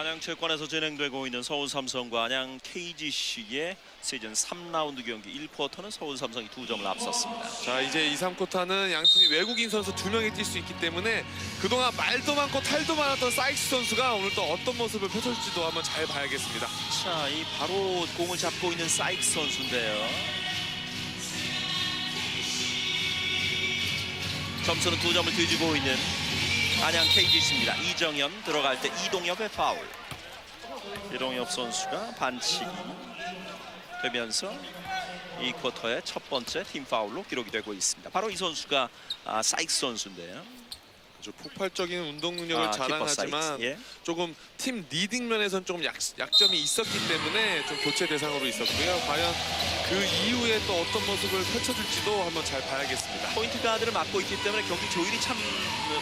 안양체육관에서 진행되고 있는 서울 삼성과 안양 KGC의 시즌 3라운드 경기 1쿼터는 서울 삼성이 두 점을 앞섰습니다. 자 이제 2, 3쿼터는 양 팀이 외국인 선수 두 명이 뛸 수 있기 때문에 그동안 말도 많고 탈도 많았던 사이스 선수가 오늘 또 어떤 모습을 펼쳐줄지도 한번 잘 봐야겠습니다. 자, 이 바로 공을 잡고 있는 사이크 선수인데요. 점수는 두 점을 뒤지고 있는 안양 KGC입니다. 이정현 들어갈 때 이동엽의 파울. 이동엽 선수가 반칙이 되면서 이 쿼터의 첫 번째 팀 파울로 기록이 되고 있습니다. 바로 이 선수가 아, 사이크 선수인데요. 아주 폭발적인 운동 능력을 아, 자랑하지만. 예. 조금 팀 리딩 면에서는 조금 약, 약점이 있었기 때문에 좀 교체 대상으로 있었고요. 과연 그 이후에 또 어떤 모습을 펼쳐줄지도 한번 잘 봐야겠습니다. 포인트 가드를 맡고 있기 때문에 경기 조율이 참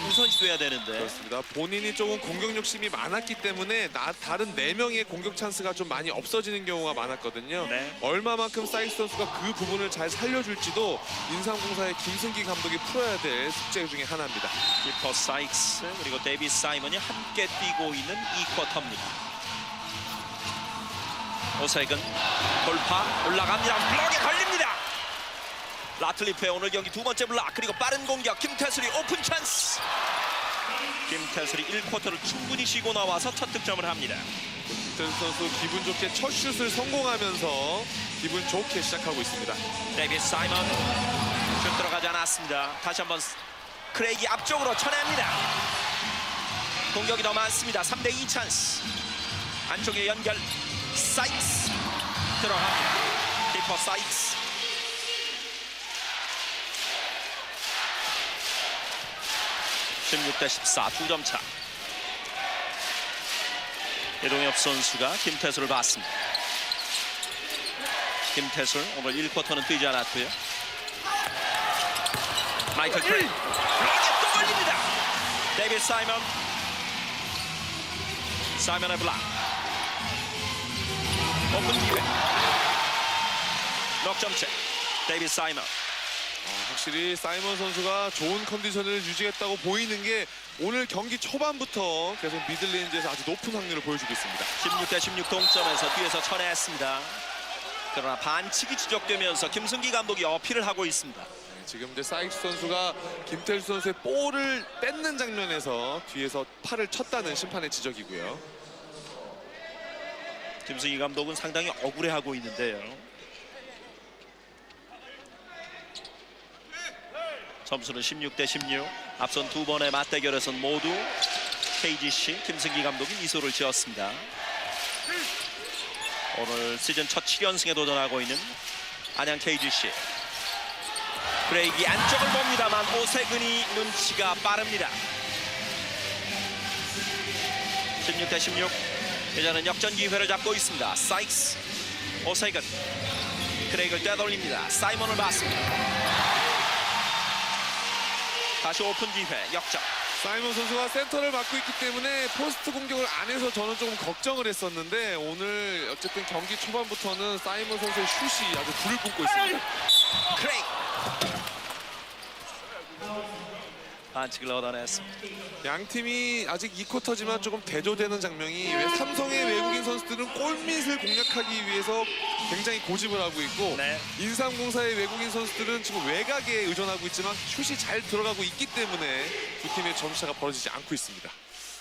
우선시돼야 되는데 그렇습니다. 본인이 조금 공격 욕심이 많았기 때문에 나, 다른 네 명의 공격 찬스가 좀 많이 없어지는 경우가 많았거든요. 네. 얼마만큼 사이스 선수가 그 부분을 잘 살려줄지도 인삼공사의 김승기 감독이 풀어야 될 숙제 중에 하나입니다. 키퍼 사이크스 그리고 데이비 사이먼이 함께 뛰고 있는 이 쿼터입니다. 오색은 돌파 올라갑니다. 블럭에 걸립니다. 라틀리프의 오늘 경기 두 번째 블락 그리고 빠른 공격 김태술이 오픈 찬스. 김태술이 1쿼터를 충분히 쉬고 나와서 첫 득점을 합니다. 김태수 선수 기분 좋게 첫 슛을 성공하면서 기분 좋게 시작하고 있습니다. 데이비 사이먼 슛 들어가지 않았습니다. 다시 한번 크레이기 앞쪽으로 쳐냅니다. 공격이 더 많습니다. 3대2 찬스. 안쪽에 연결 사이크스 들어갑니다. 키퍼 사이크스. (16대 14) 두점 차. 이동엽 선수가 김태수를 봤습니다. 김태술 오늘 1쿼터는 뛰지 않았고요. 마이클 크레이 블락에 또 걸립니다. 데이비드 사이먼 사이먼의 블락 오픈 기회 넉점째 데이비드 사이먼 확실히 사이먼 선수가 좋은 컨디션을 유지했다고 보이는 게 오늘 경기 초반부터 계속 미들레인지에서 아주 높은 확률을 보여주고 있습니다. 16대 16 동점에서 뒤에서 쳐냈습니다. 그러나 반칙이 지적되면서 김승기 감독이 어필을 하고 있습니다. 지금 이제 사이스 선수가 김태수 선수의 볼을 뺏는 장면에서 뒤에서 팔을 쳤다는 심판의 지적이고요. 김승희 감독은 상당히 억울해하고 있는데요. 점수는 16대 16. 앞선 두 번의 맞대결에선 모두 KGC 김승기 감독이 미소를 지었습니다. 오늘 시즌 첫 7연승에 도전하고 있는 안양 KGC. 브레이기 안쪽을 봅니다만 오세근이 눈치가 빠릅니다. 16 대 16. 이제는 역전 기회를 잡고 있습니다. 사이크스, 오세근, 크레이그를 떼돌립니다. 사이먼을 봤습니다. 다시 오픈 기회, 역전. 사이먼 선수가 센터를 맡고 있기 때문에 포스트 공격을 안 해서 저는 조금 걱정을 했었는데 오늘 어쨌든 경기 초반부터는 사이먼 선수의 슛이 아주 불을 뿜고 있습니다. 크레이그. 반칙을 얻어냈습니다. 양 팀이 아직 2쿼터지만 조금 대조되는 장면이 왜 삼성의 외국인 선수들은 골밑을 공략하기 위해서 굉장히 고집을 하고 있고 네. 인삼공사의 외국인 선수들은 지금 외곽에 의존하고 있지만 슛이 잘 들어가고 있기 때문에 두 팀의 점수차가 벌어지지 않고 있습니다.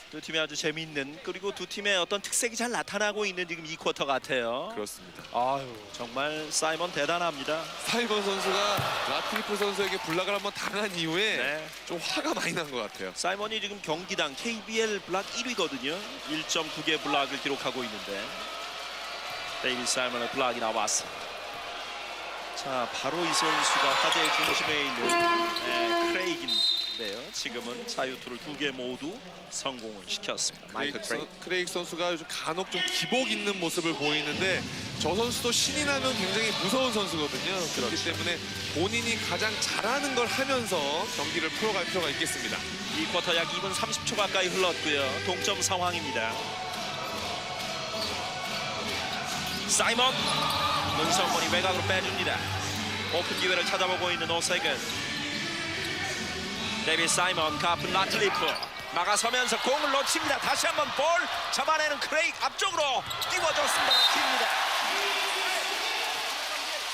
두 팀이 아주 재미있는 그리고 두 팀의 어떤 특색이 잘 나타나고 있는 지금 이 쿼터 같아요. 그렇습니다. 아유 정말 사이먼 대단합니다. 사이먼 선수가 라트리프 선수에게 블락을 한번 당한 이후에 네. 좀 화가 많이 난 것 같아요. 사이먼이 지금 경기당 KBL 블락 1위거든요. 1.9개 블락을 기록하고 있는데 데이비 사이먼의 블락이 나왔습니다. 자, 바로 이 선수가 화제의 중심에 있는 네, 크레이기 인데요. 지금은 자유투를 두 개 모두 성공을 시켰습니다. 마이클 크레이크, 크레이기. 선- 크레이크 선수가 요즘 간혹 좀 기복 있는 모습을 보이는데 저 선수도 신이 나면 굉장히 무서운 선수거든요. 그렇기 그렇죠. 때문에 본인이 가장 잘하는 걸 하면서 경기를 풀어갈 필요가 있겠습니다. 이 쿼터 약 2분 30초 가까이 흘렀고요. 동점 상황입니다. 사이먼 문성곤이 외곽으로 빼줍니다. 오픈 기회를 찾아보고 있는 오세근. 데이비 사이먼 가픈 라틀리프 막아서면서 공을 놓칩니다. 다시 한번 볼 잡아내는 크레이크 앞쪽으로 띄워줬습니다. 깁니다.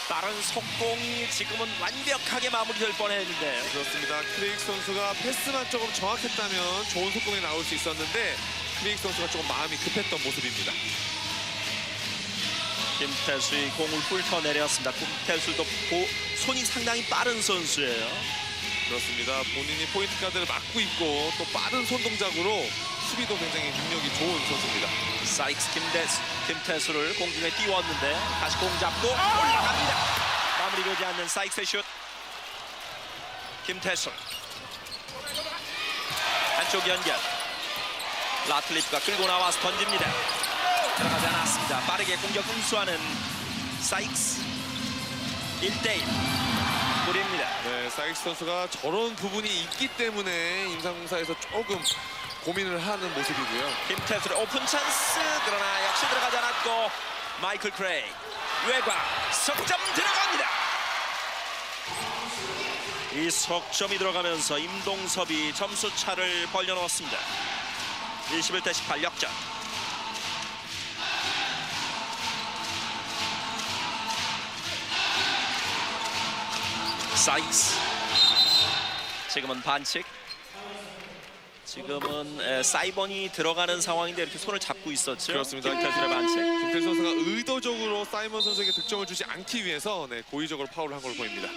빠른 속공이 지금은 완벽하게 마무리될 뻔했는데요. 그렇습니다. 크레이크 선수가 패스만 조금 정확했다면 좋은 속공이 나올 수 있었는데 크레이크 선수가 조금 마음이 급했던 모습입니다. 김태수의 공을 훑어내렸습니다. 김태수도 고- 손이 상당히 빠른 선수예요. 그렇습니다. 본인이 포인트 가드를 맡고 있고 또 빠른 손 동작으로 수비도 굉장히 능력이 좋은 선수입니다. 사이크스 김태수, 김태수를 공중에 띄웠는데 다시 공 잡고 올라갑니다. 마무리 되지 않는 사이크스의 슛. 김태수. 한쪽 연결. 라틀리프가 끌고 나와서 던집니다. 들어가지 않았습니다. 빠르게 공격 응수하는 사이크스. 1대1. 뿌립니다. 네, 사이크스 선수가 저런 부분이 있기 때문에 임상공사에서 조금 고민을 하는 모습이고요. 김태수의 오픈 찬스 그러나 역시 들어가지 않았고 마이클 크레이 외곽 석점 들어갑니다 이 석점이 들어가면서 임동섭이 점수 차를 벌려놓았습니다 21대 18 역전 사이스 지금은 반칙 지금은 에, 사이번이 들어가는 상황인데 이렇게 손을 잡고 있었죠. 그렇습니다. 김태수의 반칙. 김태 선수가 의도적으로 사이먼 선수에게 득점을 주지 않기 위해서 네, 고의적으로 파울을 한 걸로 보입니다.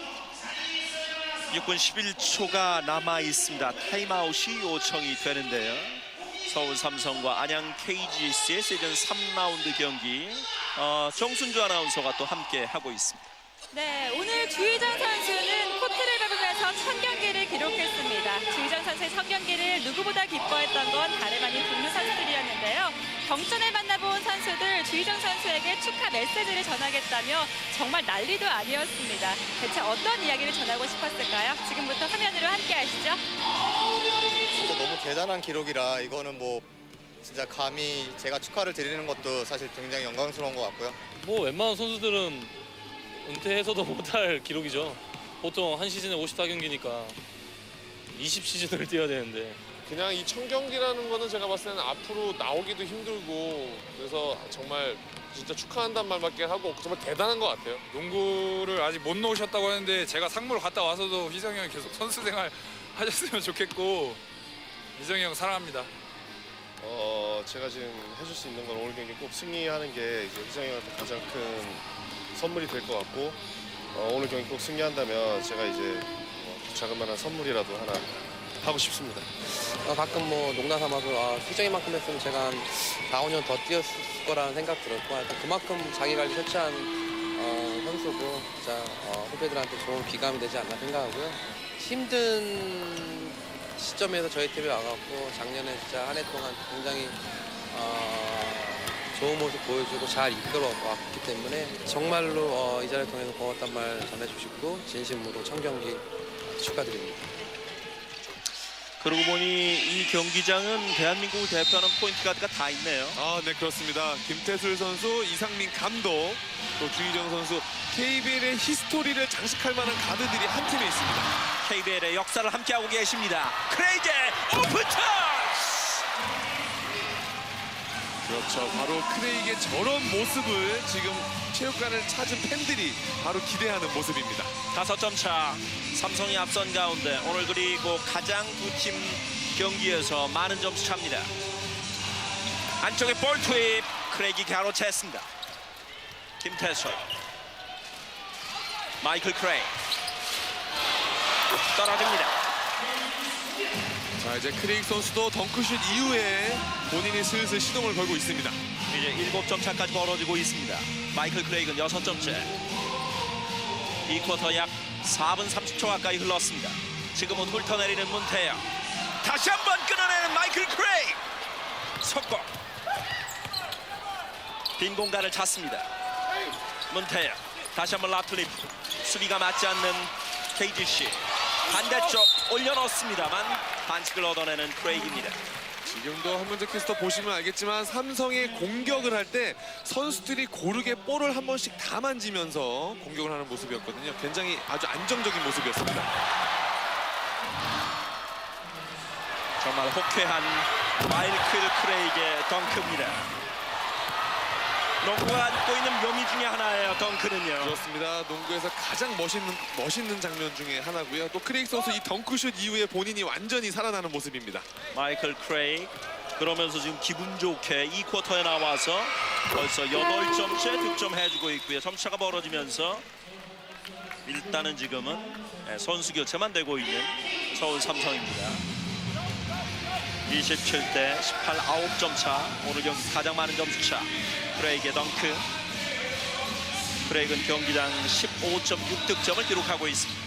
6분 11초가 남아 있습니다. 타임아웃이 요청이 되는데요. 서울 삼성과 안양 KGC의 시즌 3라운드 경기 어, 정순주 아나운서가 또 함께 하고 있습니다. 네, 오늘 주희정 선수는 코트를 밟으면서 천 경기를 기록했습니다. 주희정 선수의 천 경기를 누구보다 기뻐했던 건 다름 아닌 동료 선수들이었는데요. 경전을 만나본 선수들 주희정 선수에게 축하 메시지를 전하겠다며 정말 난리도 아니었습니다. 대체 어떤 이야기를 전하고 싶었을까요? 지금부터 화면으로 함께 하시죠. 진짜 너무 대단한 기록이라 이거는 뭐 진짜 감히 제가 축하를 드리는 것도 사실 굉장히 영광스러운 것 같고요. 뭐 웬만한 선수들은 은퇴해서도 못할 기록이죠. 보통 한 시즌에 54경기니까 20시즌을 뛰어야 되는데 그냥 이 청경기라는 거는 제가 봤을 때는 앞으로 나오기도 힘들고 그래서 정말 진짜 축하한다는 말밖에 하고 정말 대단한 것 같아요. 농구를 아직 못 놓으셨다고 하는데 제가 상무를 갔다 와서도 희정이 형이 계속 선수 생활 하셨으면 좋겠고 희정이 형 사랑합니다. 어, 제가 지금 해줄 수 있는 건 오늘 경기 꼭 승리하는 게 이제 희정이 형한테 가장 큰 선물이 될 것 같고 어, 오늘 경기 꼭 승리한다면 제가 이제 뭐 자그마한 선물이라도 하나 하고 싶습니다. 어, 가끔 뭐 농담 삼아서 아, 희정이만큼 했으면 제가 한 4, 5년 더 뛰었을 거라는 생각 들었고 하여튼 그만큼 자기 관리 철저한 어, 선수고 진짜 어, 후배들한테 좋은 귀감이 되지 않나 생각하고요. 힘든 시점에서 저희 팀에 와갖고 작년에 진짜 한 해 동안 굉장히 어, 좋은 모습 보여주고 잘 이끌어 왔기 때문에 정말로 어, 이 자리를 통해서 고맙단 말 전해주고 싶고 진심으로 청경기 축하드립니다. 그러고 보니 이 경기장은 대한민국을 대표하는 포인트 가드가 다 있네요. 아, 네 그렇습니다. 김태술 선수, 이상민 감독, 또 주희정 선수 KBL의 히스토리를 장식할 만한 가드들이 한 팀에 있습니다. KBL의 역사를 함께하고 계십니다. 크레이지 오픈 찬스! 그렇죠. 바로 크레이의 저런 모습을 지금 체육관을 찾은 팬들이 바로 기대하는 모습입니다. 다섯 점 차. 삼성이 앞선 가운데 오늘 그리고 가장 두 팀 경기에서 많은 점수 차입니다. 안쪽에 볼 투입 크레이기 가로챘습니다. 김태수 마이클 크레이 떨어집니다. 자, 이제 크레이크 선수도 덩크슛 이후에 본인이 슬슬 시동을 걸고 있습니다. 이제 일곱 점 차까지 벌어지고 있습니다. 마이클 크레이그는 여섯 점째. 이 쿼터 약 4분 30초 가까이 흘렀습니다. 지금은 훑어내리는 문태영. 다시 한번 끊어내는 마이클 크레이그. 속공. 빈 공간을 찾습니다. 문태영. 다시 한번 라틀리프. 수비가 맞지 않는 KGC. 반대쪽 올려놓습니다만 반칙을 얻어내는 크레이그입니다. 지금도 한문재 캐스터 보시면 알겠지만 삼성의 공격을 할 때 선수들이 고르게 볼을 한 번씩 다 만지면서 공격을 하는 모습이었거든요. 굉장히 아주 안정적인 모습이었습니다. 정말 호쾌한 마이클 크레이의 덩크입니다. 농구가 안고 있는 묘미 중에 하나예요. 덩크는요. 그렇습니다. 농구에서 가장 멋있는 멋있는 장면 중에 하나고요. 또 크레이크 선수 이 덩크슛 이후에 본인이 완전히 살아나는 모습입니다. 마이클 크레이 그러면서 지금 기분 좋게 이 쿼터에 나와서 벌써 8점째 득점해주고 있고요. 점차가 벌어지면서 일단은 지금은 네, 선수 교체만 되고 있는 서울 삼성입니다. 27대 18 9점 차 오늘 경기 가장 많은 점수 차 크레이의 덩크 크레이는 경기당 15.6득점을 기록하고 있습니다.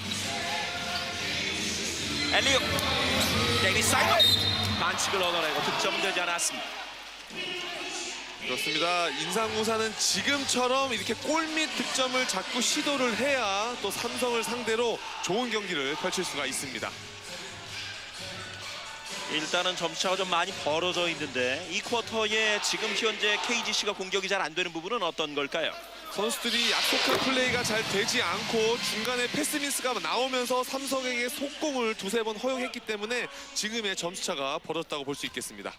엘리오 데니 사이먼 반칙을 얻어내고 득점은 되지 않았습니다. 그렇습니다. 인상우사는 지금처럼 이렇게 골밑 득점을 자꾸 시도를 해야 또 삼성을 상대로 좋은 경기를 펼칠 수가 있습니다. 일단은 점차가 좀 많이 벌어져 있는데 이 쿼터에 지금 현재 KGC가 공격이 잘 안 되는 부분은 어떤 걸까요? 선수들이 약속한 플레이가 잘 되지 않고 중간에 패스미스가 나오면서 삼성에게 속공을 두세 번 허용했기 때문에 지금의 점수차가 벌어졌다고 볼 수 있겠습니다.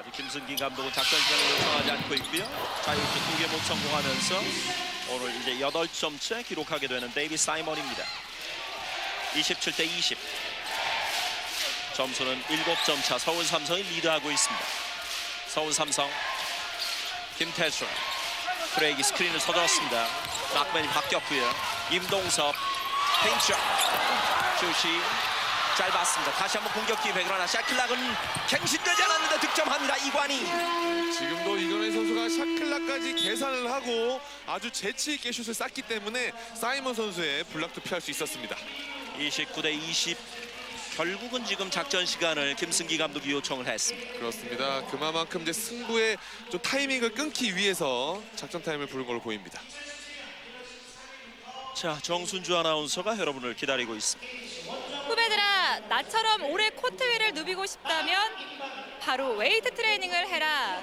아직 김승기 감독은 작전 시간을 요청하지 않고 있고요. 자유투 두개 못 성공하면서 오늘 이제 8점째 기록하게 되는 데이비 사이먼입니다. 27대 20. 점수는 7점 차 서울 삼성이 리드하고 있습니다. 서울 삼성 김태수 크레이기 스크린을 서줬습니다. 낙맨이 바뀌었고요. 임동섭 페인트샷 슛이 짧았습니다. 다시 한번 공격 기회 그러나 샤클락은 갱신되지 않았는데 득점합니다. 이관희 지금도 이건희 선수가 샤클라까지 계산을 하고 아주 재치 있게 슛을 쐈기 때문에 사이먼 선수의 블락도 피할 수 있었습니다. 29 대 20 결국은 지금 작전 시간을 김승기 감독이 요청을 했습니다. 그렇습니다. 그만큼 이제 승부의 좀 타이밍을 끊기 위해서 작전 타임을 부른 걸로 보입니다. 자 정순주 아나운서가 여러분을 기다리고 있습니다. 후배들아 나처럼 오래 코트 위를 누비고 싶다면 바로 웨이트 트레이닝을 해라.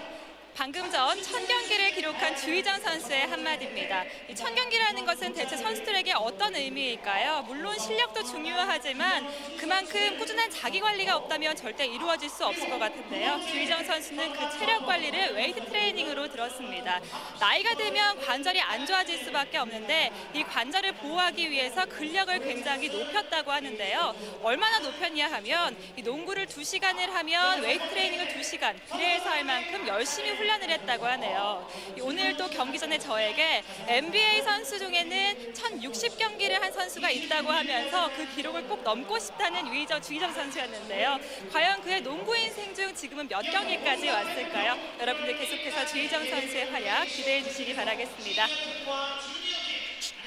방금 전 천경기를 기록한 주희정 선수의 한마디입니다. 이 천경기라는 것은 대체 선수들에게 어떤 의미일까요? 물론 실력도 중요하지만 그만큼 꾸준한 자기 관리가 없다면 절대 이루어질 수 없을 것 같은데요. 주희정 선수는 그 체력 관리를 웨이트 트레이닝으로 들었습니다. 나이가 들면 관절이 안 좋아질 수밖에 없는데 이 관절을 보호하기 위해서 근력을 굉장히 높였다고 하는데요. 얼마나 높였냐 하면 이 농구를 두시간을 하면 웨이트 트레이닝을 두시간 그래서 할 만큼 열심히 훈련을 했다고 하네요. 이 오늘 또 경기 전에 저에게 NBA 선수 중에는 1060경기를 한 선수가 있다고 하면서 그 기록을 꼭 넘고 싶다는 위저 주희정 선수였는데요. 과연 그의 농구 인생 중 지금은 몇 경기까지 왔을까요? 여러분들 계속해서 주희정 선수의 활약 기대해 주시기 바라겠습니다.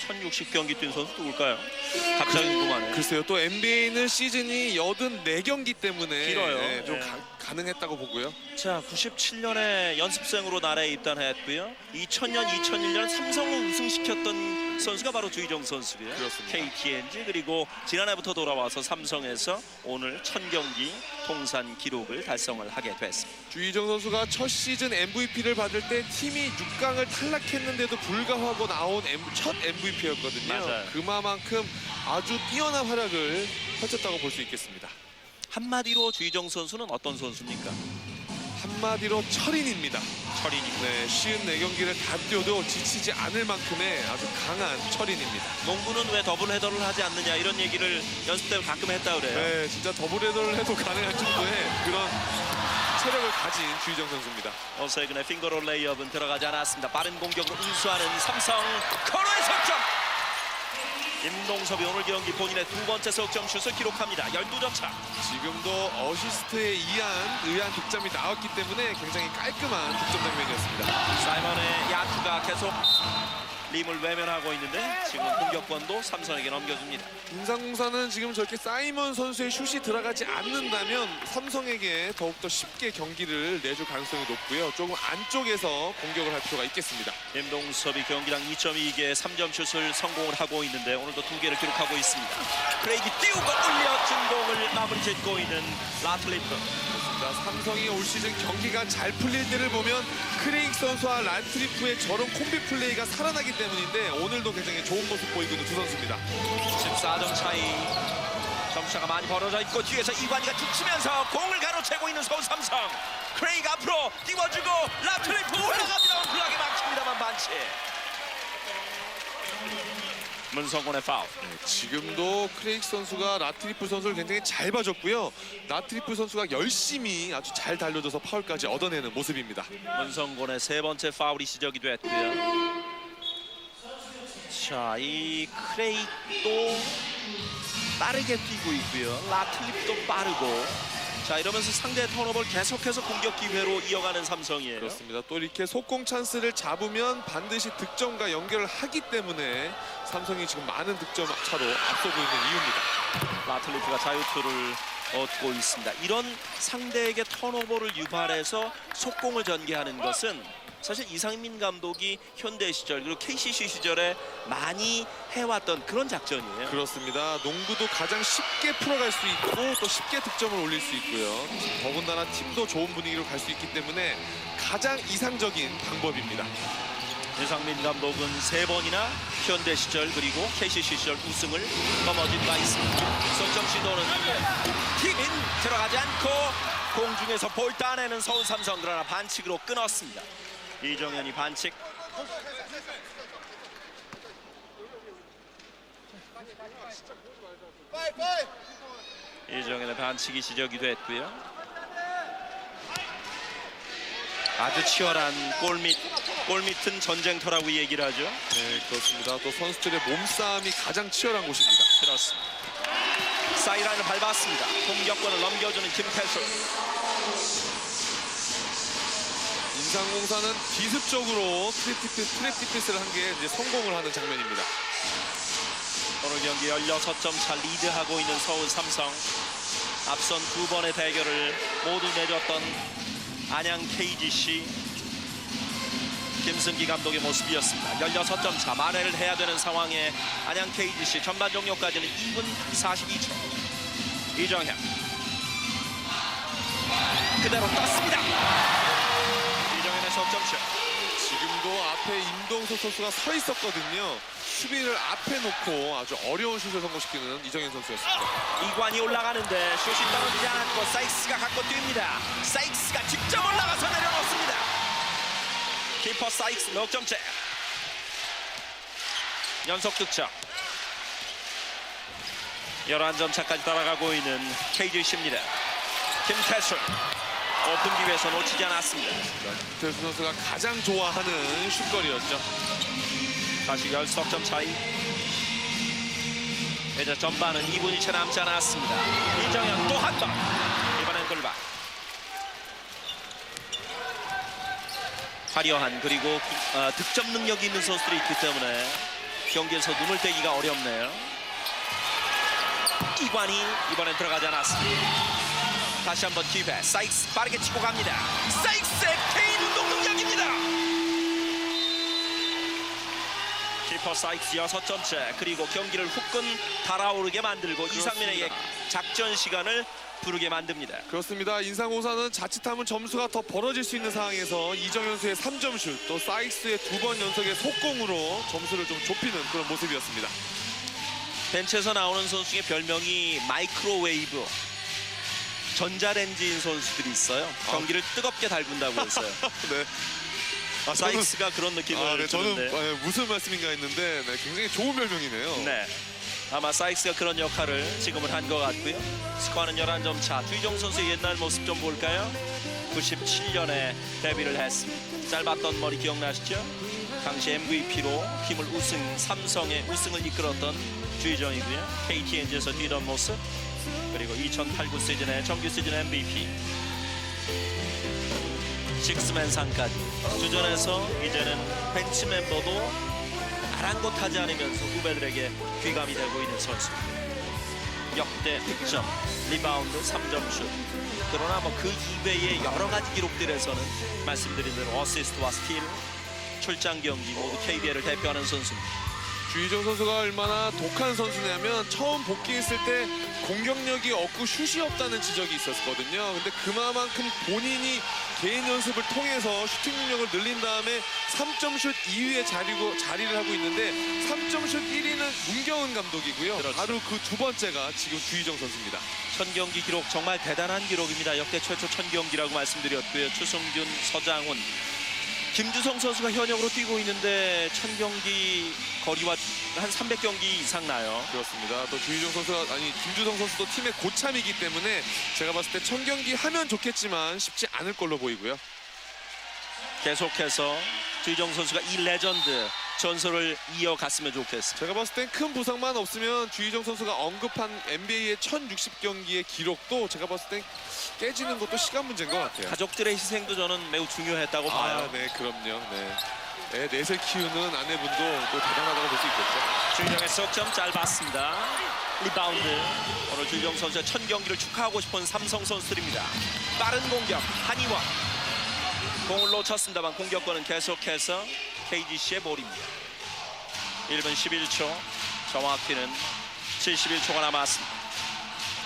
1060경기 뛴 선수 누굴까요? 갑자기 궁금하네요. 글쎄요. 또 NBA는 시즌이 84경기 때문에 길어요. 네, 좀 네. 가, 가능했다고 보고요. 자, 97년에 연습생으로 나라에 입단했고요. 2000년, 2001년 삼성을 우승시켰던 선수가 바로 주희정 선수고요. 그렇습니다. KTNG 그리고 지난해부터 돌아와서 삼성에서 오늘 1000경기 통산 기록을 달성을 하게 됐습니다. 주희정 선수가 첫 시즌 MVP를 받을 때 팀이 6강을 탈락했는데도 불구하고 나온 M- 첫 MVP였거든요. 맞아요. 그만큼 아주 뛰어난 활약을 펼쳤다고 볼 수 있겠습니다. 한마디로 주희정 선수는 어떤 선수입니까? 한마디로 철인입니다. 철인이고 네, 쉬운 네 경기를 다 뛰어도 지치지 않을 만큼의 아주 강한 철인입니다. 농구는 왜 더블 헤더를 하지 않느냐 이런 얘기를 연습 때 가끔 했다 그래요. 네, 진짜 더블 헤더를 해도 가능할 정도의 그런 체력을 가진 주희정 선수입니다. 어세근의 핑거롤 레이업은 들어가지 않았습니다. 빠른 공격으로 인수하는 삼성 코너의 석점. 임동섭이 오늘 경기 본인의 두 번째 석점 슛을 기록합니다. 12점 차. 지금도 어시스트에 의한 의한 득점이 나왔기 때문에 굉장히 깔끔한 득점 장면이었습니다. 사이먼의 야투가 계속 림을 외면하고 있는데 지금 공격권도 삼성에게 넘겨줍니다. 인상공사는 지금 저렇게 사이먼 선수의 슛이 들어가지 않는다면 삼성에게 더욱더 쉽게 경기를 내줄 가능성이 높고요. 조금 안쪽에서 공격을 할 필요가 있겠습니다. 임동섭이 경기당 2.2개 3점 슛을 성공을 하고 있는데 오늘도 두 개를 기록하고 있습니다. 크레이기 띄우고 올려 진공을 마무리 짓고 있는 라틀리프. 자, 삼성이 올 시즌 경기가 잘 풀릴 때를 보면 크레이크 선수와 란트리프의 저런 콤비 플레이가 살아나기 때문인데 오늘도 굉장히 좋은 모습 보이고 있는 두 선수입니다. 14점 차이. 점수차가 많이 벌어져 있고 뒤에서 이관이가 죽치면서 공을 가로채고 있는 서울 삼성. 크레이가 앞으로 띄워주고 라틀리프 올라갑니다. 블락에 막힙니다만 반칙. 문성곤의 파울. 지금도 크레이크 선수가 라트리프 선수를 굉장히 잘 봐줬고요. 라트리프 선수가 열심히 아주 잘 달려줘서 파울까지 얻어내는 모습입니다. 문성곤의 세 번째 파울이 시작이 됐고요. 자, 이 크레이도 빠르게 뛰고 있고요. 라틀립도 빠르고. 자, 이러면서 상대 턴오버를 계속해서 공격 기회로 이어가는 삼성이에요. 그렇습니다. 또 이렇게 속공 찬스를 잡으면 반드시 득점과 연결을 하기 때문에 삼성이 지금 많은 득점 차로 앞서고 있는 이유입니다. 라틀리프가 자유투를 얻고 있습니다. 이런 상대에게 턴오버를 유발해서 속공을 전개하는 것은 사실 이상민 감독이 현대 시절 그리고 KCC 시절에 많이 해왔던 그런 작전이에요. 그렇습니다. 농구도 가장 쉽게 풀어갈 수 있고 또 쉽게 득점을 올릴 수 있고요. 더군다나 팀도 좋은 분위기로 갈 수 있기 때문에 가장 이상적인 방법입니다. 이상민 감독은 세 번이나 현대 시절 그리고 KCC 시절 우승을 거머쥔 바 있습니다. 석점 시도는 팀인 들어가지 않고 공중에서 볼 따내는 서울 삼성 그러나 반칙으로 끊었습니다. 이정현이 반칙. 이정현의 반칙이 지적이 됐고요. 아주 치열한 골밑 골밑은 전쟁터라고 얘기를 하죠. 네, 그렇습니다. 또 선수들의 몸싸움이 가장 치열한 곳입니다. 그렇습니다. 사이라인을 밟았습니다. 공격권을 넘겨주는 김태술. 인상공사는 기습적으로 트랩 트랩디펜스를 한 게 이제 성공을 하는 장면입니다. 오늘 경기 16점 차 리드하고 있는 서울 삼성. 앞선 두 번의 대결을 모두 내줬던 안양 KGC 김승기 감독의 모습이었습니다. 16점 차 만회를 해야 되는 상황에 안양 KGC 전반 종료까지는 2분 42초. 이정현 그대로 떴습니다. 석점슛. 지금도 앞에 임동석 선수가 서 있었거든요. 수비를 앞에 놓고 아주 어려운 슛을 성공시키는 이정현 선수였습니다. 이관이 올라가는데 슛이 떨어지지 않고 사이크스가 갖고 뜁니다. 사이크스가 직접 올라가서 내려놓습니다. 키퍼 사이크스 넉 점째. 연속 득점. 11점 차까지 따라가고 있는 KGC입니다. 김태술 오픈 기회에서 놓치지 않았습니다. 김태수 선수가 가장 좋아하는 슛거리였죠. 다시 10점 차이. 이제 전반은 2분이 채 남지 않았습니다. 이정현 또한 번. 이번엔 돌발. 화려한 그리고 구- 어, 득점 능력이 있는 선수들이 있기 때문에 경기에서 눈을 떼기가 어렵네요. 이관이 이번엔 들어가지 않았습니다. 다시 한번 기회. 사이크스 빠르게 치고 갑니다. 사이크스의 개인 운동 능력입니다. 키퍼 사이크스 6점째 그리고 경기를 후끈 달아오르게 만들고 이상민에게 작전 시간을 부르게 만듭니다. 그렇습니다. 인상공사는 자칫하면 점수가 더 벌어질 수 있는 상황에서 이정현 수의 3점 슛, 또 사이크스의 두 번 연속의 속공으로 점수를 좀 좁히는 그런 모습이었습니다. 벤치에서 나오는 선수 중에 별명이 마이크로웨이브 전자레인지인 선수들이 있어요. 경기를 뜨겁게 달군다고 했어요. 네. 아, 저는, 사이크스가 그런 느낌을 아, 네, 저는 주는데 아, 네, 무슨 말씀인가 했는데 네, 굉장히 좋은 별명이네요. 네. 아마 사이크스가 그런 역할을 지금은 한 것 같고요. 스코어는 11점 차. 뒤정 선수의 옛날 모습 좀 볼까요? 97년에 데뷔를 했습니다. 짧았던 머리 기억나시죠? 당시 MVP로 팀을 우승, 삼성의 우승을 이끌었던 주의정이고요. KTNG에서 뛰던 모습. 그리고 2008-9 시즌에 정규 시즌 MVP. 식스맨 상까지 주전에서 이제는 벤치 멤버도 아랑곳하지 않으면서 후배들에게 귀감이 되고 있는 선수. 역대 득점, 리바운드, 3점 슛. 그러나 뭐 그 이외의 여러 가지 기록들에서는 말씀드린 대로 어시스트와 스틸, 출장 경기 모두 KBL을 대표하는 선수입니다. 주희정 선수가 얼마나 독한 선수냐면 처음 복귀했을 때 공격력이 없고 슛이 없다는 지적이 있었거든요. 근데 그만큼 본인이 개인 연습을 통해서 슈팅 능력을 늘린 다음에 3점 슛 2위에 자리고, 자리를 하고 있는데 3점 슛 1위는 문경은 감독이고요. 그렇죠. 바로 그 두 번째가 지금 주희정 선수입니다. 천 경기 기록 정말 대단한 기록입니다. 역대 최초 천 경기라고 말씀드렸고요. 추승균, 서장훈, 김주성 선수가 현역으로 뛰고 있는데 천 경기 거리와 한 300경기 이상 나요. 그렇습니다. 또 주희정 선수가 아니 김주성 선수도 팀의 고참이기 때문에 제가 봤을 때 천 경기 하면 좋겠지만 쉽지 않을 걸로 보이고요. 계속해서 주희정 선수가 이 레전드 전설을 이어갔으면 좋겠습니다. 제가 봤을 땐 큰 부상만 없으면 주희정 선수가 언급한 NBA의 1060경기의 기록도 제가 봤을 땐 깨지는 것도 시간 문제인 것 같아요. 가족들의 희생도 저는 매우 중요했다고 아, 봐요. 네, 그럼요. 네. 네, 넷을 키우는 아내분도 또 대단하다고 볼 수 있겠죠. 주희정의 석점 짧았습니다. 리바운드. 오늘 주희정 선수의 천 경기를 축하하고 싶은 삼성 선수들입니다. 빠른 공격 한이원. 공을 놓쳤습니다만 공격권은 계속해서 KGC의 볼입니다. 1분 11초. 정확히는 71초가 남았습니다.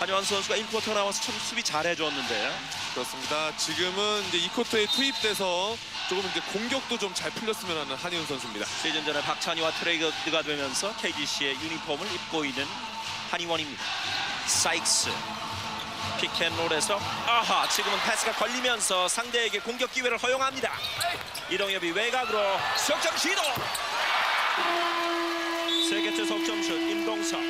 한이원 선수가 1쿼터 나와서 참 수비 잘해줬는데요. 그렇습니다. 지금은 이제 이 쿼터에 투입돼서 조금 이제 공격도 좀 잘 풀렸으면 하는 한희훈 선수입니다. 시즌 전에 박찬희와 트레이드가 되면서 KGC의 유니폼을 입고 있는 한희원입니다. 사익스 피켄롤에서 아하 지금은 패스가 걸리면서 상대에게 공격 기회를 허용합니다. 이동엽이 외곽으로 석점 시도 세 개째 석점슛 임동섭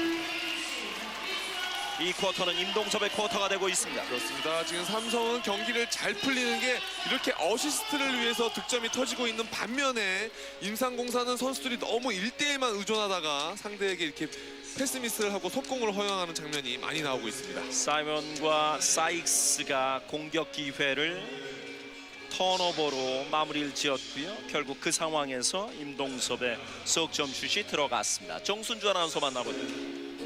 이 쿼터는 임동섭의 쿼터가 되고 있습니다. 그렇습니다. 지금 삼성은 경기를 잘 풀리는 게 이렇게 어시스트를 위해서 득점이 터지고 있는 반면에 임상공사는 선수들이 너무 1대1만 의존하다가 상대에게 이렇게 패스 미스를 하고 속공을 허용하는 장면이 많이 나오고 있습니다. 사이먼과 사익스가 공격 기회를 턴오버로 마무리를 지었고요. 결국 그 상황에서 임동섭의 석점 슛이 들어갔습니다. 정순주 아나운서 만나보죠.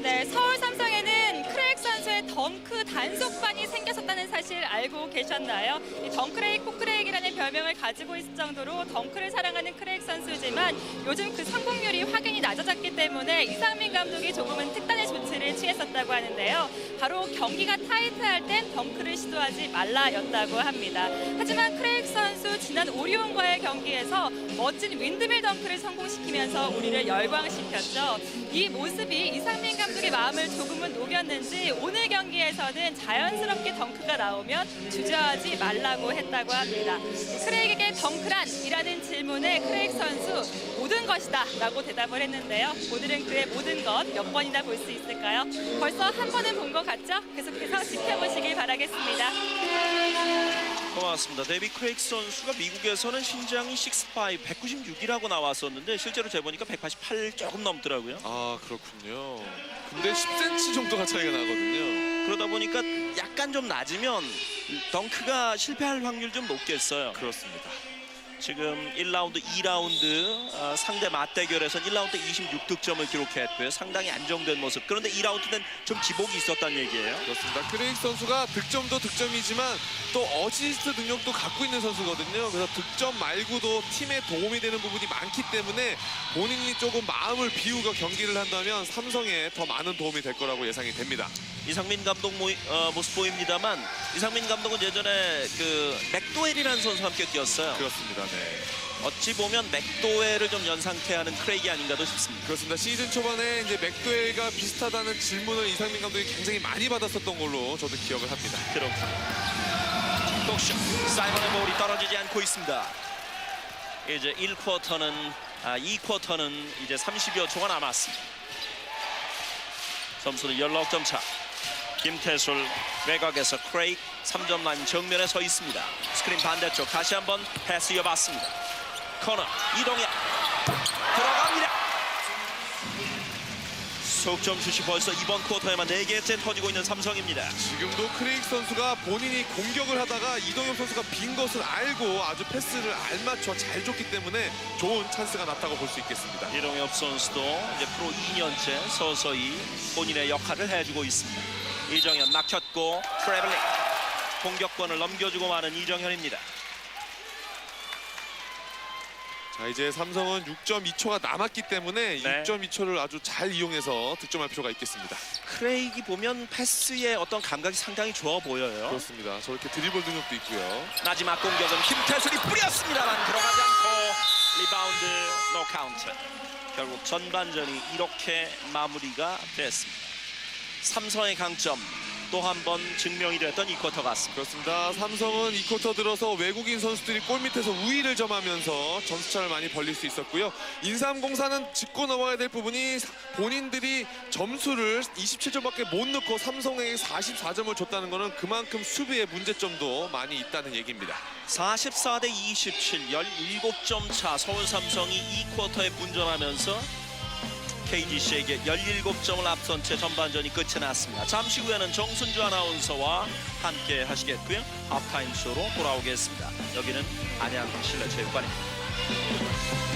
네, 서울 삼성에는 크레익 선수의 덩크 단속반이 생겼었다는 사실 알고 계셨나요? 이 덩크레익 코크레익이라는 별명을 가지고 있을 정도로 덩크를 사랑하는 크레익 선수지만 요즘 그 성공률이 확연히 낮아졌기 때문에 이상민 감독이 조금은 특단의 조치를 취했었다고 하는데요. 바로 경기가 타이트할 땐 덩크를 시도하지 말라였다고 합니다. 하지만 크레익 선수 지난 오리온과의 경기에서 멋진 윈드밀 덩크를 성공시키면서 우리를 열광시켰죠. 이 모습이 이상민 감독의 마음을 조금은 녹였는지 오늘 경기에서는 자연스럽게 덩크가 나오면 주저하지 말라고 했다고 합니다. 크레이에게 덩크란이라는 질문에 크레이크 선수 모든 것이다 라고 대답을 했는데요. 오늘은 그의 모든 것 몇 번이나 볼 수 있을까요? 벌써 한 번은 본 것 같죠? 계속해서 지켜보시길 바라겠습니다. 고맙습니다. 데비 크레이크 선수가 미국에서는 신장이 6'5", 196이라고 나왔었는데 실제로 재보니까 188 조금 넘더라고요. 아 그렇군요. 근데 10cm 정도가 차이가 나거든요. 그러다 보니까 약간 좀 낮으면 덩크가 실패할 확률 좀 높겠어요. 그렇습니다. 지금 1라운드, 2라운드 어, 상대 맞대결에서 1라운드 26득점을 기록했고요. 상당히 안정된 모습. 그런데 2라운드는 좀 기복이 있었다는 얘기예요. 그렇습니다. 크레익 선수가 득점도 득점이지만 또 어시스트 능력도 갖고 있는 선수거든요. 그래서 득점 말고도 팀에 도움이 되는 부분이 많기 때문에 본인이 조금 마음을 비우고 경기를 한다면 삼성에 더 많은 도움이 될 거라고 예상이 됩니다. 이상민 감독 모이, 어, 모습 보입니다만 이상민 감독은 예전에 그 맥도웰이라는 선수와 함께 뛰었어요. 그렇습니다. 네. 어찌 보면 맥도웰을 좀 연상케 하는 크레이기 아닌가도 싶습니다. 그렇습니다. 시즌 초반에 이제 맥도웰과 비슷하다는 질문을 이상민 감독이 굉장히 많이 받았었던 걸로 저도 기억을 합니다. 그렇군요. 독슛 사이먼의 볼이 떨어지지 않고 있습니다. 이제 1쿼터는 아 2쿼터는 이제 30여 초가 남았습니다. 점수는 19점 차. 김태술 외곽에서 크레이크 3점 라인 정면에 서 있습니다. 스크린 반대쪽 다시 한번 패스 이어봤습니다. 코너 이동현 들어갑니다. 속점 슛이 벌써 이번 쿼터에만 4개째 터지고 있는 삼성입니다. 지금도 크레익 선수가 본인이 공격을 하다가 이동엽 선수가 빈 것을 알고 아주 패스를 알맞춰 잘 줬기 때문에 좋은 찬스가 났다고 볼 수 있겠습니다. 이동엽 선수도 이제 프로 2년째 서서히 본인의 역할을 해주고 있습니다. 이정현 막혔고 트래블링 공격권을 넘겨주고 마는 이정현입니다. 자 이제 삼성은 6.2초가 남았기 때문에 네. 6.2초를 아주 잘 이용해서 득점할 필요가 있겠습니다. 크레이기 보면 패스의 어떤 감각이 상당히 좋아 보여요. 그렇습니다. 저렇게 드리블 능력도 있고요. 마지막 공격은 김태술이 뿌렸습니다만 들어가지 않고 리바운드 노 카운트. 결국 전반전이 이렇게 마무리가 됐습니다. 삼성의 강점 또 한 번 증명이 됐던 이 쿼터 같습니다. 그렇습니다. 삼성은 이 쿼터 들어서 외국인 선수들이 골 밑에서 우위를 점하면서 점수차를 많이 벌릴 수 있었고요. 인삼공사는 짚고 넘어가야 될 부분이 본인들이 점수를 27점밖에 못 넣고 삼성에게 44점을 줬다는 것은 그만큼 수비의 문제점도 많이 있다는 얘기입니다. 44 대 27, 17점 차 서울 삼성이 이 쿼터에 분전하면서 KGC에게 17점을 앞선 채 전반전이 끝이 났습니다. 잠시 후에는 정순주 아나운서와 함께 하시겠고요. 하프타임 쇼로 돌아오겠습니다. 여기는 안양 실내체육관입니다.